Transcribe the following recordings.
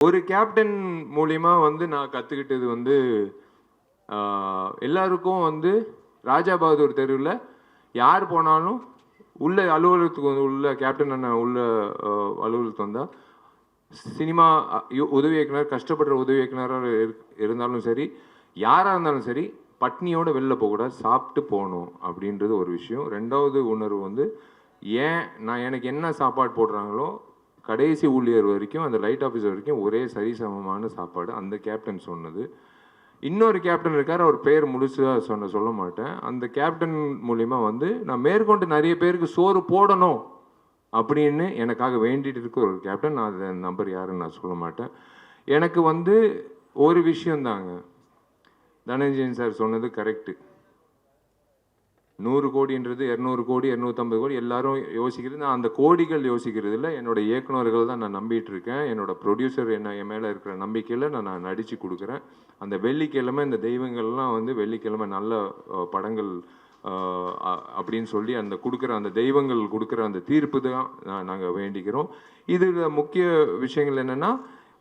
ஒரு கேப்டன் மூலியமா வந்து நான் கற்றுக்கிட்டது வந்து எல்லாருக்கும் வந்து ராஜா பகதூர் தெருவில் யார் போனாலும் உள்ள அலுவலகத்துக்கு வந்து உள்ள கேப்டன் அண்ணன் உள்ள அலுவலகத்துக்கு வந்தால் சினிமா உதவி இயக்குனர் கஷ்டப்படுற உதவி இயக்குனராக இருந்தாலும் சரி யாராக இருந்தாலும் சரி பட்னியோடு வெளில போகக்கூடாது சாப்பிட்டு போகணும் அப்படின்றது ஒரு விஷயம். ரெண்டாவது உணர்வு வந்து ஏன் நான் எனக்கு என்ன சாப்பாடு போடுறாங்களோ கடைசி ஊழியர் வரைக்கும் அந்த லைட் ஆஃபீஸர் வரைக்கும் ஒரே சரிசமமான சாப்பாடு. அந்த கேப்டன் சொன்னது. இன்னொரு கேப்டன் இருக்கார் அவர் பேர் முழுசாக சொன்ன சொல்ல மாட்டேன். அந்த கேப்டன் மூலிமா வந்து நான் மேற்கொண்டு நிறைய பேருக்கு சோறு போடணும் அப்படின்னு எனக்காக வேண்டிட்டு இருக்க ஒரு கேப்டன். நான் அந்த நம்பர் யாருன்னு நான் சொல்ல மாட்டேன். எனக்கு வந்து ஒரு விஷயந்தாங்க தனஞ்சயன் சார் சொன்னது கரெக்டு நூறு கோடின்றது இரநூறு கோடி இரநூத்தம்பது கோடி எல்லாரும் யோசிக்கிறது நான் அந்த கோடிகள் யோசிக்கிறது இல்லை என்னோட இயக்குனர்கள் தான் நான் நம்பிட்டு இருக்கேன் என்னோட ப்ரொடியூசர் என்ன என் மேலே இருக்கிற நம்பிக்கையில் நான் நான் நடித்து கொடுக்குறேன். அந்த வெள்ளிக்கிழமை இந்த தெய்வங்கள்லாம் வந்து வெள்ளிக்கிழமை நல்ல படங்கள் அப்படின்னு சொல்லி அந்த கொடுக்குற அந்த தெய்வங்கள் கொடுக்குற அந்த தீர்ப்பு தான் நாங்கள் வேண்டிக்கிறோம். இதில் முக்கிய விஷயங்கள் என்னென்னா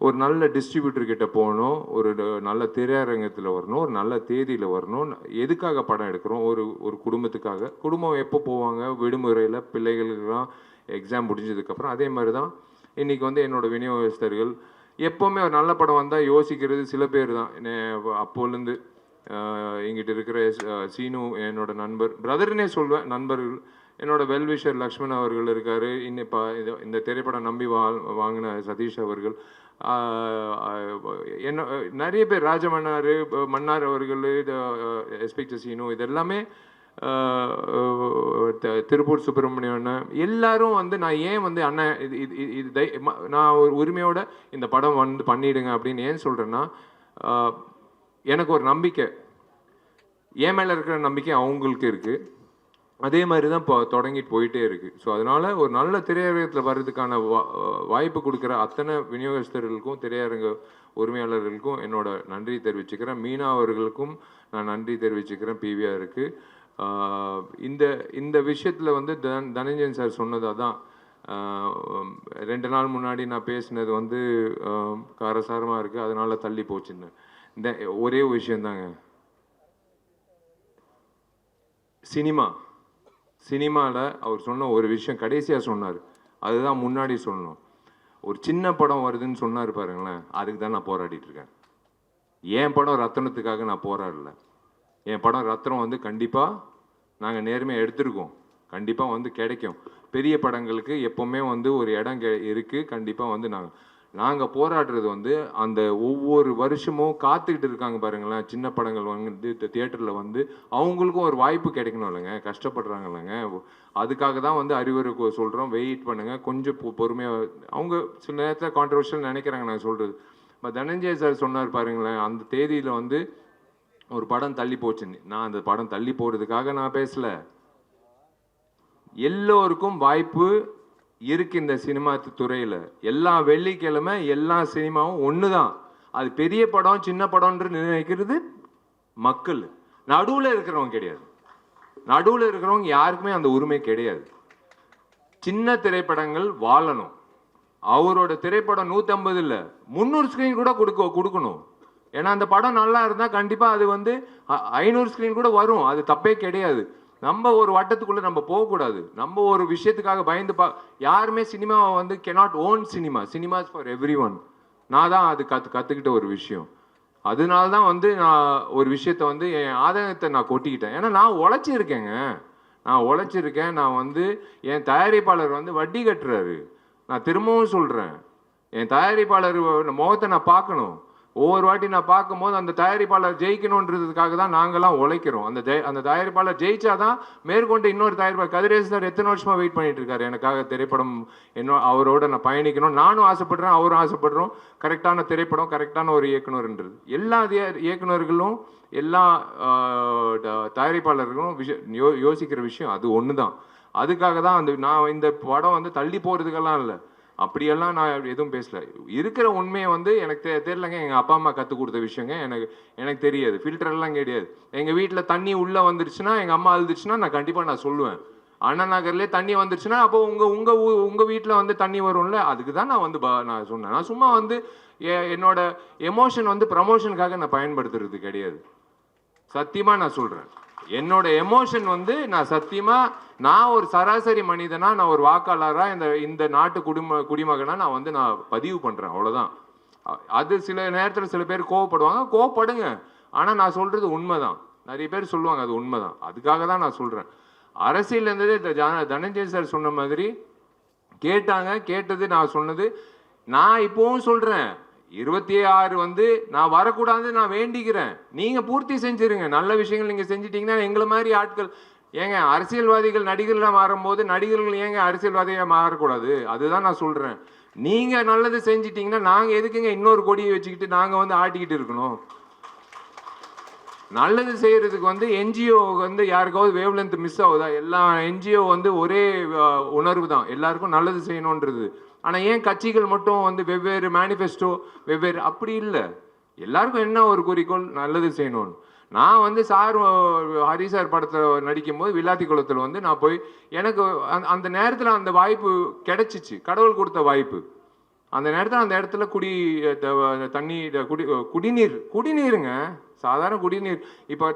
ஒரு நல்ல டிஸ்ட்ரிபியூட்டர்கிட்ட போகணும் ஒரு நல்ல திரையரங்கத்தில் வரணும் ஒரு நல்ல தேதியில் வரணும் எதுக்காக படம் எடுக்கிறோம்? ஒரு ஒரு குடும்பத்துக்காக. குடும்பம் எப்போ போவாங்க? விடுமுறையில் பிள்ளைகளுக்கெல்லாம் எக்ஸாம் முடிஞ்சதுக்கப்புறம் அதே மாதிரி தான் இன்றைக்கி வந்து என்னோட விநியோகஸ்தர்கள். எப்போவுமே ஒரு நல்ல படம் வந்தால் யோசிக்கிறது சில பேர் தான் அப்போலேருந்து எங்கிட்ட இருக்கிற சீனு என்னோட நண்பர் பிரதர்னே சொல்வேன் நண்பர்கள். என்னோட வெல்விஷர் லக்ஷ்மண் அவர்கள் இருக்கார். இன்னும் இப்போ இந்த திரைப்படம் நம்பி வா வாங்கின சதீஷ் அவர்கள். என்ன நிறைய பேர் ராஜமன்னார் மன்னார் அவர்கள் எஸ்பி சீனு இது எல்லாமே த- திருப்பூர் சுப்பிரமணியம் அண்ணன் எல்லாரும் வந்து நான் ஏன் வந்து அண்ணன் இது இது இது- தை- ம- நான் ஒரு உரிமையோட இந்த படம் வந்து பண்ணிடுங்க அப்படின்னு ஏன் சொல்கிறேன்னா எனக்கு ஒரு நம்பிக்கை. என் மேலே இருக்கிற நம்பிக்கை அவங்களுக்கு இருக்குது அதே மாதிரி தான் இப்போ தொடங்கிட்டு போயிட்டே இருக்குது ஸோ அதனால் ஒரு நல்ல திரையரங்கத்தில் வர்றதுக்கான வா வாய்ப்பு கொடுக்குற அத்தனை விநியோகஸ்தர்களுக்கும் திரையரங்க உரிமையாளர்களுக்கும் என்னோட நன்றி தெரிவிச்சுக்கிறேன். மீனா அவர்களுக்கும் நான் நன்றி தெரிவிச்சுக்கிறேன். பிவிஆருக்கு இந்த இந்த விஷயத்தில் வந்து தன் தனஞ்சன் சார் சொன்னதாக தான் ரெண்டு நாள் முன்னாடி நான் பேசினது வந்து காரசாரமாக இருக்குது அதனால் தள்ளி போச்சுன்னு இந்த ஒரே விஷயந்தாங்க சினிமா. சினிமாவில் அவர் சொன்ன ஒரு விஷயம் கடைசியாக சொன்னார். அதுதான் முன்னாடி சொல்லணும். ஒரு சின்ன படம் வருதுன்னு சொன்னார் பாருங்களேன் அதுக்கு தான் நான் போராடிட்டு இருக்கேன். என் படம் ரத்தனத்துக்காக நான் போராடல. என் படம் ரத்னம் வந்து கண்டிப்பாக நாங்கள் நேர்மையாக எடுத்திருக்கோம். கண்டிப்பாக வந்து கிடைக்கும். பெரிய படங்களுக்கு எப்போவுமே வந்து ஒரு இடம் கெ இருக்குது கண்டிப்பாக வந்து நாங்கள் நாங்கள் போராடுறது வந்து அந்த ஒவ்வொரு வருஷமும் காத்துக்கிட்டு இருக்காங்க பாருங்களேன். சின்ன படங்கள் வந்து தியேட்டரில் வந்து அவங்களுக்கும் ஒரு வாய்ப்பு கிடைக்கணும் இல்லைங்க. கஷ்டப்படுறாங்க இல்லைங்க அதுக்காக தான் வந்து அறிவுரை சொல்கிறோம் வெயிட் பண்ணுங்கள் கொஞ்சம் பொ- அவங்க சில நேரத்தில் கான்ட்ரவர்ஷியல் நினைக்கிறாங்க நான் சொல்கிறது இப்போ தனஞ்சய சார் சொன்னார் பாருங்களேன். அந்த தேதியில் வந்து ஒரு படம் தள்ளி போச்சுன்னு. நான் அந்த படம் தள்ளி போகிறதுக்காக நான் பேசலை. எல்லோருக்கும் வாய்ப்பு இருக்கு இந்த சினிமா துறையில். எல்லா வெள்ளிக்கிழமை எல்லா சினிமாவும் ஒன்று தான் அது பெரிய படம் சின்ன படம்ன்ற நினைக்கிறது மக்கள். நடுவில் இருக்கிறவங்க கிடையாது. நடுவில் இருக்கிறவங்க யாருக்குமே அந்த உரிமை கிடையாது. சின்ன திரைப்படங்கள் வாழணும். அவரோட திரைப்படம் நூற்றம்பது இல்லை முந்நூறு ஸ்க்ரீன் கூட கொடுக்க கொடுக்கணும். ஏன்னா அந்த படம் நல்லா இருந்தால் கண்டிப்பாக அது வந்து ஐநூறு ஸ்க்ரீன் கூட வரும். அது தப்பே கிடையாது. நம்ம ஒரு வட்டத்துக்குள்ளே நம்ம போகக்கூடாது. நம்ம ஒரு விஷயத்துக்காக பயந்து பா யாருமே சினிமாவை வந்து cannot own cinema cinemas for every one நான் தான் அது கற்று கற்றுக்கிட்ட ஒரு விஷயம். அதனால தான் வந்து நான் ஒரு விஷயத்த வந்து என் ஆதாயத்தை நான் கொட்டிக்கிட்டேன். ஏன்னா நான் உழைச்சிருக்கேங்க. நான் உழைச்சிருக்கேன். நான் வந்து என் தயாரிப்பாளர் வந்து வட்டி கட்டுறாரு. நான் திரும்பவும் சொல்கிறேன் என் தயாரிப்பாளர் முகத்தை நான் பார்க்கணும். ஒவ்வொரு வாட்டி நான் பார்க்கும்போது அந்த தயாரிப்பாளர் ஜெயிக்கணுன்றதுக்காக தான் நாங்கள்லாம் உழைக்கிறோம். அந்த ஜெய அந்த தயாரிப்பாளர் ஜெயிச்சாதான் மேற்கொண்டு இன்னொரு தயாரிப்பாளர் கதிரேசு சார் எத்தனை வருஷமாக வெயிட் பண்ணிட்டு இருக்காரு? எனக்காக திரைப்படம் என்ன அவரோட நான் பயணிக்கணும். நானும் ஆசைப்படுறேன் அவரும் ஆசைப்படுறோம். கரெக்டான திரைப்படம் கரெக்டான ஒரு இயக்குனர்ன்றது. எல்லா இய- இயக்குனர்களும் எல்லா தயாரிப்பாளர்களும் விஷயம் யோ யோசிக்கிற விஷயம் அது ஒன்று தான் அதுக்காக தான் அந்த நான் இந்த படம் வந்து தள்ளி போகிறதுக்கெல்லாம் இல்லை. அப்படியெல்லாம் நான் எதுவும் பேசல. இருக்கிற உண்மையை வந்து எனக்கு தெ தெரியலங்க. எங்கள் அப்பா அம்மா கற்றுக் கொடுத்த விஷயங்க. எனக்கு எனக்கு தெரியாது. ஃபில்டர் எல்லாம் கிடையாது. எங்கள் வீட்டில் தண்ணி உள்ளே வந்துருச்சுன்னா எங்கள் அம்மா அழுதுச்சுன்னா நான் கண்டிப்பாக நான் சொல்லுவேன். அண்ணா நகர்லேயே தண்ணி வந்துருச்சுன்னா அப்போ உங்கள் உங்கள் ஊ உங்கள் வீட்டில் வந்து தண்ணி வரும்ல? அதுக்கு தான் நான் வந்து ப- நான் சொன்னேன். நான் சும்மா வந்து ஏ என்னோட எமோஷன் வந்து ப்ரமோஷனுக்காக நான் பயன்படுத்துறது கிடையாது. சத்தியமாக நான் சொல்கிறேன் என்னோட எமோஷன் வந்து நான் சத்தியமா நான் ஒரு சராசரி மனிதனா நான் ஒரு வாக்காளரா இந்த இந்த நாட்டு குடிம குடிமகனா நான் வந்து நான் பதிவு பண்றேன் அவ்வளவுதான். அது சில நேரத்தில் சில பேர் கோவப்படுவாங்க கோவப்படுங்க. ஆனா நான் சொல்றது உண்மைதான். நிறைய பேர் சொல்லுவாங்க அது உண்மைதான். அதுக்காக தான் நான் சொல்றேன். அரசியல் இருந்தது தனஞ்சய் சார் சொன்ன மாதிரி கேட்டாங்க கேட்டது நான் சொன்னது நான் இப்போவும் சொல்றேன். இருபத்தி ஆறு வந்து நான் வரக்கூடாதுன்னு நான் வேண்டிக்கிறேன். நீங்கள் பூர்த்தி செஞ்சுருங்க. நல்ல விஷயங்கள் நீங்கள் செஞ்சிட்டிங்கன்னா எங்களை மாதிரி ஆட்கள் ஏங்க அரசியல்வாதிகள் நடிகர்களாக மாறும்போது நடிகர்கள் ஏங்க அரசியல்வாதியாக மாறக்கூடாது? அதுதான் நான் சொல்கிறேன் நீங்கள் நல்லது செஞ்சிட்டிங்கன்னா நாங்கள் எதுக்குங்க இன்னொரு கொடியை வச்சுக்கிட்டு நாங்கள் வந்து ஆட்டிக்கிட்டு இருக்கணும்? நல்லது செய்கிறதுக்கு வந்து என்ஜிஓ வந்து யாருக்காவது வேவ் லென்த் மிஸ் ஆகுதா? எல்லா என்ஜிஓ வந்து ஒரே உணர்வு தான். எல்லாருக்கும் நல்லது செய்யணுன்றது. ஆனால் ஏன் கட்சிகள் மட்டும் வந்து வெவ்வேறு மேனிஃபெஸ்டோ வெவ்வேறு அப்படி இல்லை. எல்லாருக்கும் என்ன ஒரு குறிக்கோள்? நல்லது செய்யணும்னு. நான் வந்து சார் ஹரி சார் படத்தில் நடிக்கும்போது வில்லாத்தி குளத்தில் வந்து நான் போய் எனக்கு அந்த- அந்த நேரத்தில் அந்த வாய்ப்பு கிடைச்சிச்சு. கடவுள் கொடுத்த வாய்ப்பு. அந்த நேரத்தில் அந்த இடத்துல குடி த- தண்ணி குடி குடிநீர் குடிநீருங்க. சாதாரண குடிநீர். இப்போ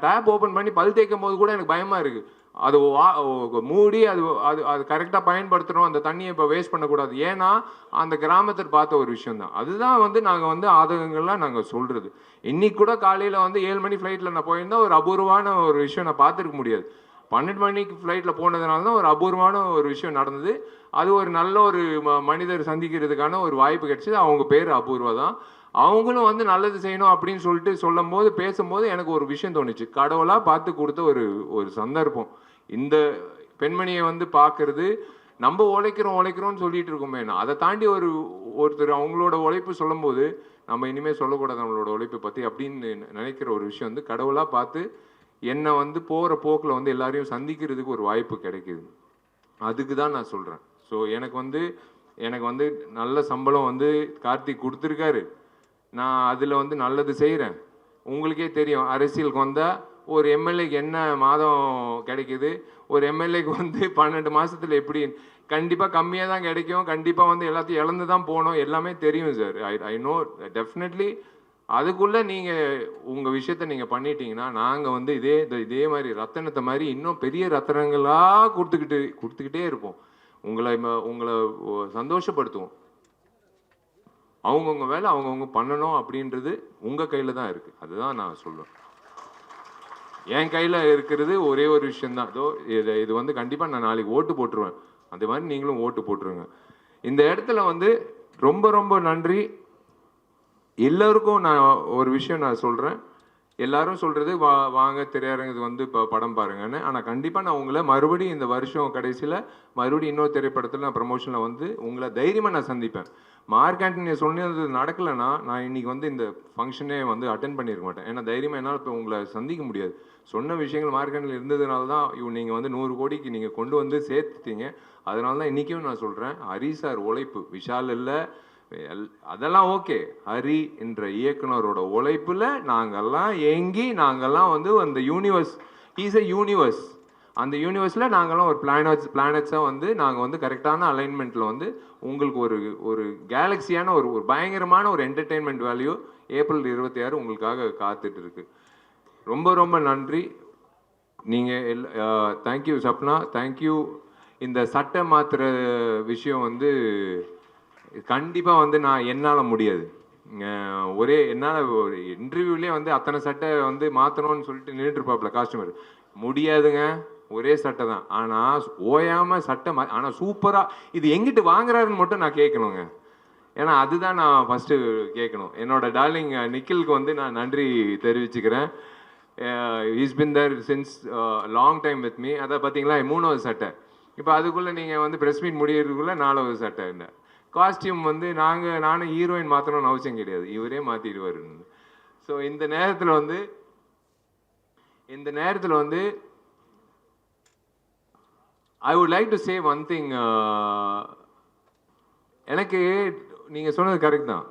டேப் ஓப்பன் பண்ணி பல் தேய்க்கும் போது கூட எனக்கு பயமாக இருக்குது அது வா- மூடி அது அது அது கரெக்டாக பயன்படுத்தணும். அந்த தண்ணியை இப்போ வேஸ்ட் பண்ணக்கூடாது. ஏன்னா அந்த கிராமத்தில் பார்த்த ஒரு விஷயம் தான் அதுதான் வந்து நாங்கள் வந்து ஆதகங்கள்லாம் நாங்கள் சொல்கிறது இன்றைக்கி கூட காலையில் வந்து ஏழு மணி ஃப்ளைட்டில் நான் போயிருந்தேன் ஒரு அபூர்வமான ஒரு விஷயம் நான் பார்த்துருக்க முடியாது. பன்னெண்டு மணிக்கு ஃப்ளைட்டில் போனதுனால தான் ஒரு அபூர்வமான ஒரு விஷயம் நடந்தது. அது ஒரு நல்ல ஒரு ம- மனிதர் சந்திக்கிறதுக்கான ஒரு வாய்ப்பு கிடச்சிது. அவங்க பேர் அபூர்வா தான். அவங்களும் வந்து நல்லது செய்யணும் அப்படின்னு சொல்லிட்டு சொல்லும் போது பேசும்போது எனக்கு ஒரு விஷயம் தோணுச்சு. கடவுளாக பார்த்து கொடுத்த ஒரு ஒரு சந்தர்ப்பம். இந்த பெண்மணியை வந்து பார்க்கறது நம்ம உழைக்கிறோம் உழைக்கிறோம்னு சொல்லிட்டு இருக்கோமே. அதை தாண்டி ஒரு ஒருத்தர் அவங்களோட உழைப்பு சொல்லும்போது நம்ம இனிமேல் சொல்லக்கூடாது நம்மளோட உழைப்பை பற்றி அப்படின்னு நினைக்கிற ஒரு விஷயம் வந்து கடவுளாக பார்த்து என்னை வந்து போகிற போக்கில் வந்து எல்லாரையும் சந்திக்கிறதுக்கு ஒரு வாய்ப்பு கிடைக்குது. அதுக்கு தான் நான் சொல்கிறேன் ஸோ எனக்கு வந்து எனக்கு வந்து நல்ல சம்பளம் வந்து கார்த்திக் கொடுத்துருக்காரு. நான் அதில் வந்து நல்லது செய்கிறேன் உங்களுக்கே தெரியும் அரசியலுக்கு வந்தால் ஒரு எம்எல்ஏக்கு என்ன மாதம் கிடைக்குது? ஒரு எம்எல்ஏக்கு வந்து பன்னெண்டு மாதத்தில் எப்படி? கண்டிப்பாக கம்மியாக தான் கிடைக்கும். கண்டிப்பாக வந்து எல்லாத்தையும் இழந்து தான் போகணும். எல்லாமே தெரியும் sir I I know definitely அதுக்குள்ளே நீங்கள் உங்கள் விஷயத்த நீங்கள் பண்ணிட்டீங்கன்னா நாங்கள் வந்து இதே இதே மாதிரி ரத்தனத்தை மாதிரி இன்னும் பெரிய ரத்தனங்களாக கொடுத்துக்கிட்டு கொடுத்துக்கிட்டே இருப்போம். உங்களை ம- உங்களை ஓ- சந்தோஷப்படுத்துவோம். அவங்கவுங்க வேலை அவங்கவுங்க பண்ணணும் அப்படின்றது உங்கள் கையில் தான் இருக்குது அதுதான் நான் சொல்லுவேன் என் கையில் இருக்கிறது ஒரே ஒரு விஷயம்தான் இதோ இது இது வந்து கண்டிப்பாக நான் நாளைக்கு ஓட்டு போட்டுருவேன். அந்த மாதிரி நீங்களும் ஓட்டு போட்டுருங்க. இந்த இடத்துல வந்து ரொம்ப ரொம்ப நன்றி. எல்லோருக்கும் நான் ஒரு விஷயம் நான் சொல்கிறேன் எல்லாரும் சொல்கிறது வா வாங்க திரையரங்கு வந்து இப்போ படம் பாருங்கன்னு. ஆனால் கண்டிப்பாக நான் உங்களை மறுபடியும் இந்த வருஷம் கடைசியில் மறுபடியும் இன்னொரு திரைப்படத்தில் நான் ப்ரமோஷனில் வந்து உங்களை தைரியமாக நான் சந்திப்பேன். மார்க் ஆண்டனியை சொன்னது நடக்கலைன்னா நான் இன்னைக்கு வந்து இந்த ஃபங்க்ஷனே வந்து அட்டன் பண்ணியிருக்க மாட்டேன். ஏன்னா தைரியமாக என்னால் இப்போ உங்களை சந்திக்க முடியாது. சொன்ன விஷயங்கள் மார்க் ஆண்டனில் இருந்ததுனால தான் இவன் நீங்கள் வந்து நூறு கோடிக்கு நீங்கள் கொண்டு வந்து சேர்த்துட்டீங்க. அதனால தான் இன்றைக்கும் நான் சொல்கிறேன் ஹரி சார் உழைப்பு. விஷால் இல்லை எல்- அதெல்லாம் ஓகே. ஹரி என்ற இயக்குனரோட உழைப்பில் நாங்கள்லாம் ஏங்கி நாங்கெல்லாம் வந்து அந்த யூனிவர்ஸ் இஸ் எ யூனிவர்ஸ் அந்த யூனிவர்ஸில் நாங்களாம் ஒரு பிளானட்ஸ் பிளானட்ஸாக வந்து நாங்கள் வந்து கரெக்டான அலைன்மெண்ட்டில் வந்து உங்களுக்கு ஒரு ஒரு கேலக்ஸியான ஒரு ஒரு பயங்கரமான ஒரு என்டர்டெயின்மெண்ட் வேல்யூ ஏப்ரல் இருபத்தி ஆறு உங்களுக்காக காத்துட்டு இருக்கு. ரொம்ப ரொம்ப நன்றி. நீங்கள் எல் தேங்க்யூ சப்னா. தேங்க்யூ இந்த சட்டை மாற்றுற விஷயம் வந்து கண்டிப்பாக வந்து நான் என்னால் முடியாது. ஒரே என்னால் ஒரு இன்டர்வியூலேயே வந்து அத்தனை சட்டை வந்து மாற்றணும்னு சொல்லிட்டு நின்றுட்டுருப்பாப்புல காஸ்டமர் முடியாதுங்க. ஒரே சட்டை தான். ஆனால் ஓயாமல் சட்டை மா ஆனால் சூப்பராக இது எங்கிட்டு வாங்குறாருன்னு மட்டும் நான் கேட்கணுங்க. ஏன்னா அதுதான் நான் ஃபஸ்ட்டு கேட்கணும். என்னோட டார்லிங் நிக்கிலுக்கு வந்து நான் நன்றி தெரிவிச்சுக்கிறேன். Is been there since long time with me அதை பார்த்தீங்களா மூணாவது சட்டை. இப்போ அதுக்குள்ளே நீங்கள் வந்து ப்ரெஸ் மீட் முடியறதுக்குள்ளே நாலாவது சட்டை என்ன? காஸ்டியூம் வந்து நாங்கள் நானும் ஹீரோயின் மாற்றணும்னு அவசியம் கிடையாது. இவரே மாற்றிடுவார் ஸோ இந்த நேரத்தில் வந்து இந்த நேரத்தில் வந்து I would like to say one thing எனக்கு நீங்கள் சொன்னது கரெக்ட் தான்.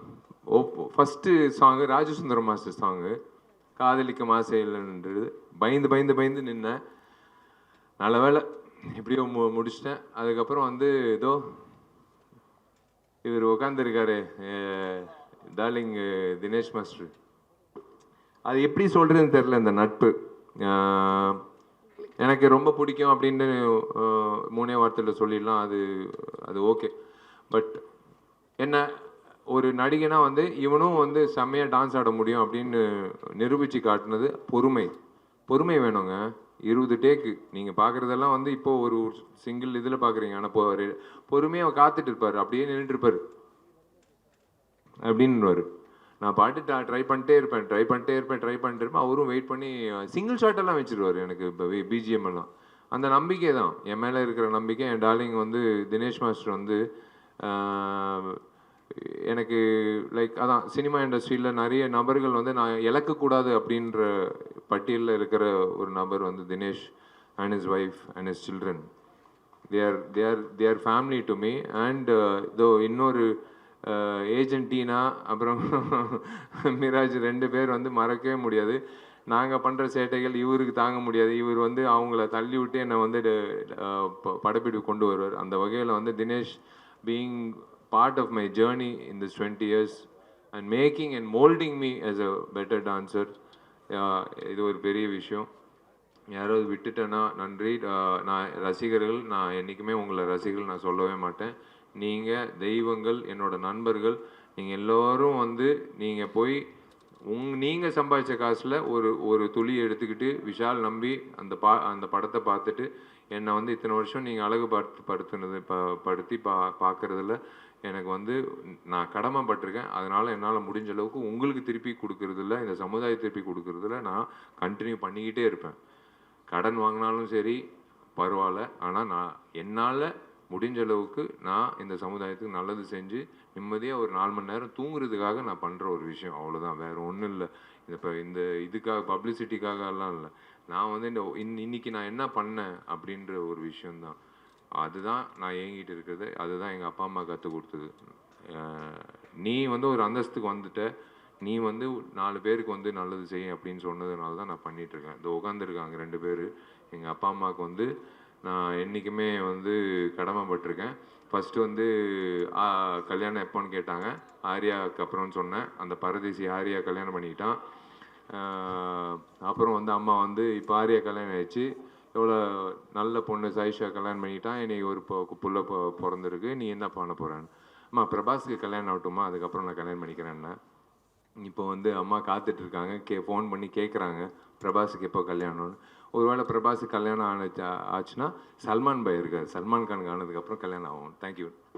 ஓ first song Rajasundaram master song காதலிக்க மாசே இல்லைன்றது. பயந்து பயந்து பயந்து நின்னேன். நல்ல வேளை எப்படியோ மு முடிச்சிட்டேன். அதுக்கப்புறம் வந்து ஏதோ இவர் உட்காந்துருக்காரு டார்லிங் தினேஷ் மாஸ்டர் அது எப்படி சொல்கிறதுன்னு தெரில இந்த நட்பு. எனக்கு ரொம்ப பிடிக்கும் அப்படின்னு மூணே வார்த்தையில் சொல்லிடலாம். அது அது ஓகே பட் என்ன ஒரு நடிகனா வந்து இவனும் வந்து செம்மையாக டான்ஸ் ஆட முடியும் அப்படின்னு நிரூபித்து காட்டினது பொறுமை. பொறுமை வேணுங்க. இருபது டேக்கு நீங்கள் பார்க்குறதெல்லாம் வந்து இப்போ ஒரு சிங்கிள் இதில் பார்க்குறீங்க ஆனால் இப்போ பொறுமையாக காத்துட்டு இருப்பார். அப்படியே நின்றுட்டு இருப்பார். அப்படின்னுவாரு. நான் பாட்டு ட்ரை பண்ணிட்டே இருப்பேன் ட்ரை பண்ணிட்டே இருப்பேன் ட்ரை பண்ணிட்டு இருப்பேன். அவரும் வெயிட் பண்ணி சிங்கிள் ஷாட்டெல்லாம் வச்சுருவார் வச்சிருவாரு எனக்கு இப்போ பிஜிஎம் எல்லாம். அந்த நம்பிக்கை தான். என் மேலே இருக்கிற நம்பிக்கை என் டார்லிங் வந்து தினேஷ் மாஸ்டர் வந்து எனக்கு லைக் அதான் சினிமா இண்டஸ்ட்ரியில் நிறைய நபர்கள் வந்து நான் இழக்கக்கூடாது அப்படின்ற பட்டியலில் இருக்கிற ஒரு நபர் வந்து Dinesh and his wife and his children they are they are they are family to me and இதோ இன்னொரு ஏஜென்ட் டீனா அப்புறம் மிராஜ் ரெண்டு பேர் வந்து மறக்கவே முடியாது. நாங்கள் பண்ணுற சேட்டைகள் இவருக்கு தாங்க முடியாது. இவர் வந்து அவங்கள தள்ளி விட்டு என்னை வந்து ப- படப்பிடிப்பு கொண்டு வருவார். அந்த வகையில் வந்து Dinesh being part of my journey in this twenty years and making and moulding me as a better dancer இது ஒரு பெரிய விஷயம். யாராவது விட்டுட்டேன்னா நன்றி. நான் ரசிகர்கள் நான் என்றைக்குமே உங்களை ரசிகர்கள் நான் சொல்லவே மாட்டேன். நீங்கள் தெய்வங்கள் என்னோட நண்பர்கள் நீங்கள் எல்லோரும் வந்து நீங்கள் போய் உங் நீங்கள் சம்பாதிச்ச காசில் ஒரு ஒரு துளி எடுத்துக்கிட்டு விஷால் நம்பி அந்த பா அந்த படத்தை பார்த்துட்டு என்னை வந்து இத்தனை வருஷம் நீங்கள் அழகு படுத்து படுத்துனது ப படுத்தி பா பார்க்குறதுல எனக்கு வந்து நான் கடமைப்பட்டிருக்கேன். அதனால் என்னால் முடிஞ்ச அளவுக்கு உங்களுக்கு திருப்பி கொடுக்குறதில்ல இந்த சமுதாய திருப்பி கொடுக்குறதுல நான் கண்டினியூ பண்ணிக்கிட்டே இருப்பேன். கடன் வாங்கினாலும் சரி பரவாயில்ல. ஆனால் நான் என்னால் முடிஞ்ச அளவுக்கு நான் இந்த சமுதாயத்துக்கு நல்லது செஞ்சு நிம்மதியாக ஒரு நாலு மணி நேரம் தூங்குறதுக்காக நான் பண்ணுற ஒரு விஷயம். அவ்வளோதான் வேறு ஒன்றும் இல்லை. இந்த இப்போ இந்த இதுக்காக பப்ளிசிட்டிக்காக எல்லாம் இல்லை. நான் வந்து இந்த இன் இன்னைக்கு நான் என்ன பண்ணேன் அப்படின்ற ஒரு விஷயந்தான் அதுதான் நான் ஏங்கிட்டு இருக்கிறது. அதுதான் எங்கள் அப்பா அம்மா கற்றுக் கொடுத்தது. நீ வந்து ஒரு அந்தஸ்துக்கு வந்துட்ட. நீ வந்து நாலு பேருக்கு வந்து நல்லது செய்யும் அப்படின்னு சொன்னதுனால தான் நான் பண்ணிகிட்ருக்கேன் இருக்கேன். இந்த உட்காந்துருக்காங்க ரெண்டு பேர். எங்கள் அப்பா அம்மாவுக்கு வந்து நான் என்றைக்குமே வந்து கடமைப்பட்டிருக்கேன். ஃபஸ்ட்டு வந்து கல்யாணம் எப்போன்னு கேட்டாங்க. ஆர்யாவுக்கு அப்புறம்னு சொன்னேன். அந்த பரதேசி ஆர்யா கல்யாணம் பண்ணிக்கிட்டான். அப்புறம் வந்து அம்மா வந்து இப்போ ஆர்யா கல்யாணம் ஆயிடுச்சு. எவ்வளோ நல்ல பொண்ணு சாயிஷா கல்யாணம் பண்ணிட்டான் இன்னைக்கு ஒரு புள்ள பிறந்திருக்கு. நீ என்ன பண்ண போகிறேன்னு அம்மா பிரபாஸுக்கு கல்யாணம் ஆகட்டுமா அதுக்கப்புறம் நான் கல்யாணம் பண்ணிக்கிறேன்னு. இப்போ வந்து அம்மா காத்துட்டு இருக்காங்க. கே ஃபோன் பண்ணி கேட்குறாங்க பிரபாஸுக்கு எப்போ கல்யாணம்னு? ஒருவேளை பிரபாஸுக்கு கல்யாணம் ஆனச்சு ஆச்சுன்னா சல்மான் பாய் இருக்கார். சல்மான் கானுக்கு ஆனதுக்கப்புறம் கல்யாணம் ஆகும். தேங்க்யூ